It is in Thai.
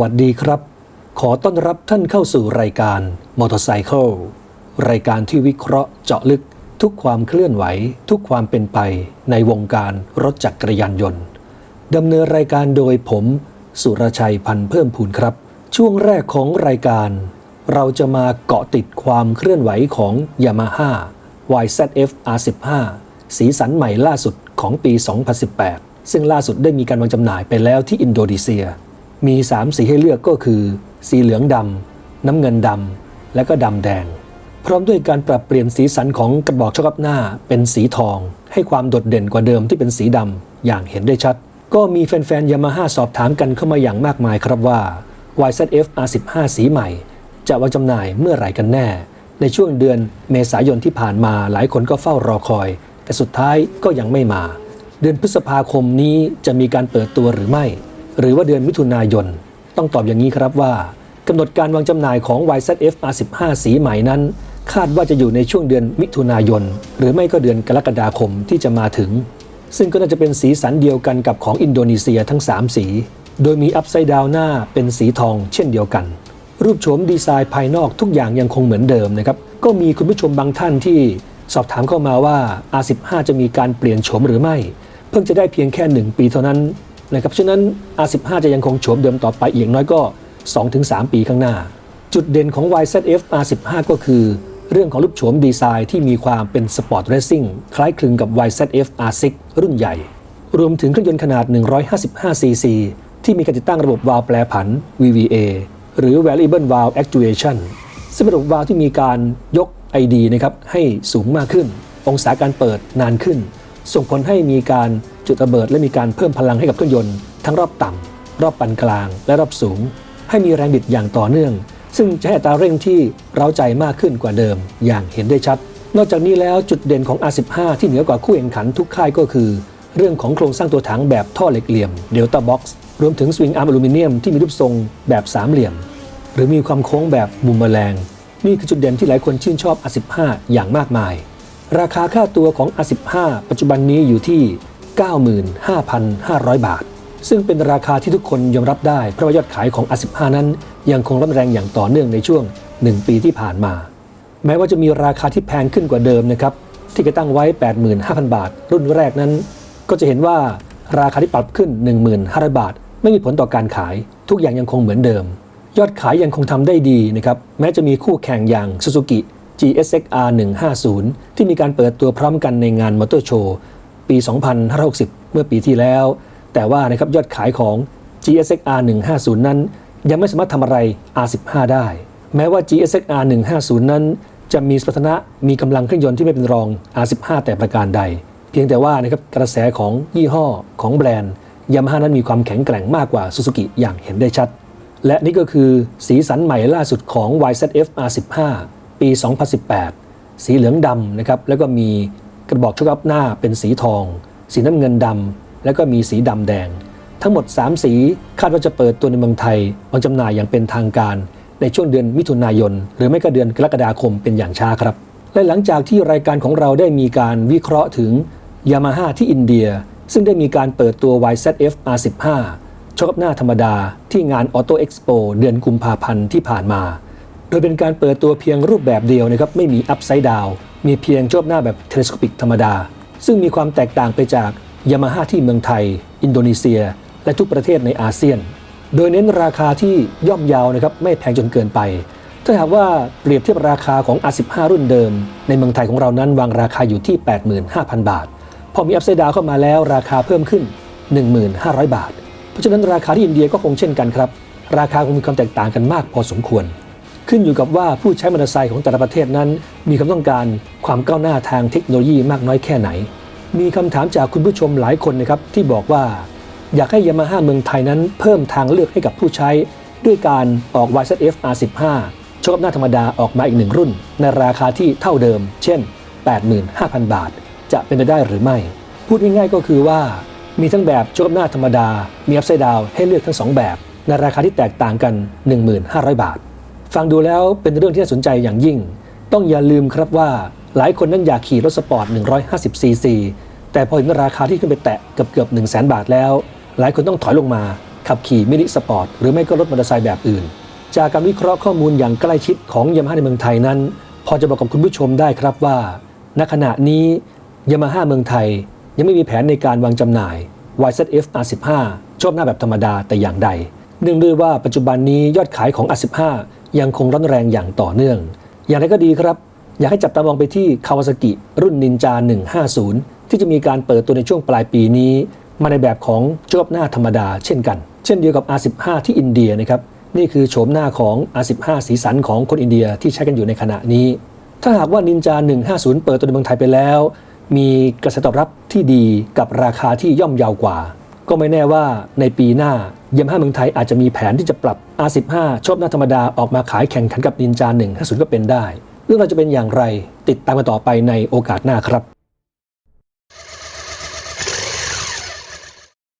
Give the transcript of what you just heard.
วัสดีครับ ขอต้อนรับท่านเข้าสู่รายการ Motorcycle รายการที่วิเคราะห์เจาะลึกทุกความเคลื่อนไหว ทุกความเป็นไปในวงการรถจักรยานยนต์ดำเนินรายการโดยผม สุรชัยพันเพิ่มพูนครับ ช่วงแรกของรายการ เราจะมาเกาะติดความเคลื่อนไหวของ Yamaha YZF R15 สีสันใหม่ล่าสุดของปี 2018 ซึ่งล่าสุดได้มีการวางจำหน่ายไปแล้วที่อินโดนีเซีย มี 3 สีให้เลือกก็คือ สีเหลืองดำน้ำเงินดำและก็ดำแดง พร้อมด้วยการปรับเปลี่ยนสีสันของกระบอกช็อคหน้าเป็นสีทอง ให้ความโดดเด่นกว่าเดิมที่เป็นสีดำอย่างเห็นได้ชัด ก็มีแฟนๆยามาฮ่าสอบถามกันเข้ามาอย่างมากมายครับว่า YZF R15 สีใหม่ จะวางจำหน่ายเมื่อไหร่กันแน่ ในช่วงเดือนเมษายนที่ผ่านมาหลายคนก็เฝ้ารอคอย แต่สุดท้ายก็ยังไม่มา เดือนพฤษภาคมนี้จะมีการเปิดตัวหรือไม่ หรือว่าเดือนมิถุนายน ต้องตอบอย่างนี้ครับว่ากำหนดการวางจำหน่ายของ YZF R15 สีใหม่นั้น คาดว่าจะอยู่ในช่วงเดือนมิถุนายน หรือไม่ก็เดือนกรกฎาคมที่จะมาถึง ซึ่งก็น่าจะเป็นสีสันเดียวกันกับของอินโดนีเซียทั้ง 3 สี โดยมีอัพไซด์ดาวหน้าเป็นสีทองเช่นเดียวกัน รูปโฉมดีไซน์ภายนอกทุกอย่างยังคงเหมือนเดิมนะครับก็มีคุณผู้ชมบางท่านที่สอบถามเข้ามาว่า R15 จะมีการเปลี่ยนโฉมหรือไม่ เพิ่งจะได้เพียงแค่ 1 ปีเท่านั้น นะครับฉะนั้น R15 จะยังคงโฉมเดิมต่อไปอีกน้อยก็ 2-3 ปีข้างหน้า จุดเด่นของ YZF R15 ก็คือเรื่องของรูปโฉมดีไซน์ที่มีความเป็นสปอร์ตเรซซิ่งคล้ายคลึงกับ YZF R6 รุ่นใหญ่ รวมถึงเครื่องยนต์ขนาด 155cc ที่มีการติดตั้งระบบวาล์วแปรผัน VVA หรือ Variable Valve Actuation ซึ่งเป็นระบบวาล์วที่มีการยก ID นะครับให้สูงมากขึ้น องศาการเปิดนานขึ้น ส่งผลให้มีการจุดระเบิด และมีการเพิ่มพลังให้กับเครื่องยนต์ทั้งรอบต่ำรอบปานกลาง และรอบสูง ให้มีแรงบิดอย่างต่อเนื่อง ซึ่งจะให้อัตราเร่งที่เร้าใจมากขึ้นกว่าเดิม อย่างเห็นได้ชัด นอกจากนี้แล้วจุดเด่นของ R15 ที่เหนือกว่าคู่แข่งขันทุกค่ายก็คือ เรื่องของโครงสร้างตัวถังแบบท่อเหล็กเหลี่ยม Delta Box รวมถึงสวิงอาร์มอลูมิเนียมที่มีรูปทรงแบบสามเหลี่ยม หรือมีความโค้งแบบมุมแมลงนี่คือจุดเด่นที่หลายคนชื่นชอบ R15 อย่างมากมาย ราคาค่าตัวของ R15 ปัจจุบันนี้อยู่ที่ 95,500 บาท ซึ่งเป็นราคาที่ทุกคนยอมรับได้ เพราะว่ายอดขายของ R15 นั้น ยังคงร้อนแรงอย่างต่อเนื่องในช่วง 1 ปีที่ผ่านมา แม้ว่าจะมีราคาที่แพงขึ้นกว่าเดิมนะครับ ที่กระตั้งไว้ 85,000 บาท รุ่นแรกนั้น ก็จะเห็นว่าราคาที่ปรับขึ้น 15,000บาท ไม่มีผลต่อการขาย ทุกอย่างยังคงเหมือนเดิม ยอดขายยังคงทำได้ดีนะครับ แม้จะมีคู่แข่งอย่าง Suzuki GSX-R 150 ที่มีการเปิดตัวพร้อมกันในงานมอเตอร์โชว์ปี 2560 เมื่อปีที่แล้ว แต่ว่านะครับยอดขายของ GSX-R 150 นั้น ยังไม่สามารถทำอะไร R15 ได้ แม้ว่า GSX-R 150 นั้นจะมีสมรรถนะมีกำลังเครื่องยนต์ที่ไม่เป็นรอง R15 แต่ประการใด เพียงแต่ว่านะครับกระแสของยี่ห้อของแบรนด์ยามาฮ่านั้นมีความแข็งแกร่งมากกว่า Suzuki อย่างเห็นได้ชัด และนี่ก็คือสีสันใหม่ล่าสุดของ YZF R15 ปี 2018 สีเหลืองดำนะครับแล้วก็มีกระบอกชุกอัพหน้าเป็นสีทอง สีน้ำเงินดำแล้วก็มีสีดำแดง ทั้งหมด 3 สีคาดว่าจะเปิดตัวในเมืองไทยวางจำหน่ายอย่างเป็นทางการ ในช่วงเดือนมิถุนายน หรือไม่ก็เดือนกรกฎาคมเป็นอย่างช้าครับ และหลังจากที่รายการของเราได้มีการวิเคราะห์ถึง Yamaha ที่อินเดีย ซึ่งได้มีการเปิดตัว YZF R15 ชกอัพหน้าธรรมดาที่งาน Auto Expo เดือนกุมภาพันธ์ที่ผ่านมา ดยเป็นการเปิดตัวเพียงรูปแบบเดียวนะครับไม่มีอัพไซด์ดาวมีเพียงชอบหน้าแบบเทเลสโคปิกธรรมดา ซึ่งมีความแตกต่างไปจากยามาฮ่าที่เมืองไทย อินโดนีเซีย และทุกประเทศในอาเซียน โดยเน้นราคาที่ย่อมเยาวนะครับไม่แพงจนเกินไป ถ้าหากว่าเปรียบเทียบราคาของ R15 รุ่นเดิม ในเมืองไทยของเรานั้นวางราคาอยู่ที่ 85,000 บาท พอมีอัพไซด์ดาวเข้ามาแล้วราคาเพิ่มขึ้น 1,500 บาท เพราะฉะนั้นราคาที่อินเดียก็คงเช่นกันครับ ราคาคงมีความแตกต่างกันมากพอสมควร ขึ้นอยู่กับว่าผู้ใช้มอเตอร์ไซค์ของแต่ละประเทศนั้น มีความต้องการความก้าวหน้าทางเทคโนโลยีมากน้อยแค่ไหน มีคำถามจากคุณผู้ชมหลายคนนะครับที่บอกว่า อยากให้ยามาฮ่าเมืองไทยนั้น เพิ่มทางเลือกให้กับผู้ใช้ ด้วยการออก YZF R15 ชกกับหน้าธรรมดาออกมาอีกหนึ่งรุ่น ในราคาที่เท่าเดิม เช่น 85,000 บาท จะเป็นไปได้หรือไม่ พูดง่ายๆก็คือว่า มีทั้งแบบชกหน้าธรรมดา มีอัพไซด์ดาวให้เลือกทั้ง 2 แบบ ในราคาที่แตกต่างกัน 1,500 บาท ฟังดูแล้วเป็นเรื่องที่น่าสนใจอย่างยิ่ง ต้องอย่าลืมครับว่าหลายคนนั้นอยากขี่รถสปอร์ต 150 ซีซี แต่พอเห็นราคาที่ขึ้นไปแตะเกือบเกือบ 1 0 0 0 0 0บาทแล้ว หลายคนต้องถอยลงมา ขับขี่มินิสปอร์ต หรือไม่ก็รถมอเตอร์ไซค์แบบอื่น จากการวิเคราะห์ข้อมูลอย่างใกล้ชิดของยามาฮ่าในเมืองไทยนั้น พอจะบอกกับคุณผู้ชมได้ครับว่า ณ ขณะนี้ยามาฮ่าเมืองไทย ยังไม่มีแผนในการวางจำหน่าย YZF R15 ชอบหน้าแบบธรรมดาแต่อย่างใด เนื่องด้วยว่าปัจจุบันนี้ยอดขายของ R15 ยังคงร้อนแรงอย่างต่อเนื่อง อย่างไรก็ดีครับ อยากให้จับตามองไปที่คาวาซากิรุ่นนินจา 150 ที่จะมีการเปิดตัวในช่วงปลายปีนี้ มาในแบบของจบหน้าธรรมดาเช่นกัน เช่นเดียวกับ R15 ที่อินเดียนะครับนี่คือโฉมหน้าของ R15 สีสันของคนอินเดียที่ใช้กันอยู่ในขณะนี้ ถ้าหากว่านินจา 150 เปิดตัวในเมืองไทยไปแล้ว มีกระแสตอบรับที่ดีกับราคาที่ย่อมเยาวกว่า ก็ไม่แน่ว่าในปีหน้า ยามห้าเมืองไทยอาจจะมีแผนที่จะปรับ R15 ชอบหน้าธรรมดาออกมาขายแข่งขันกับนินจา150ก็เป็นได้ เรื่องเราจะเป็นอย่างไรติดตามกันต่อไปในโอกาสหน้าครับ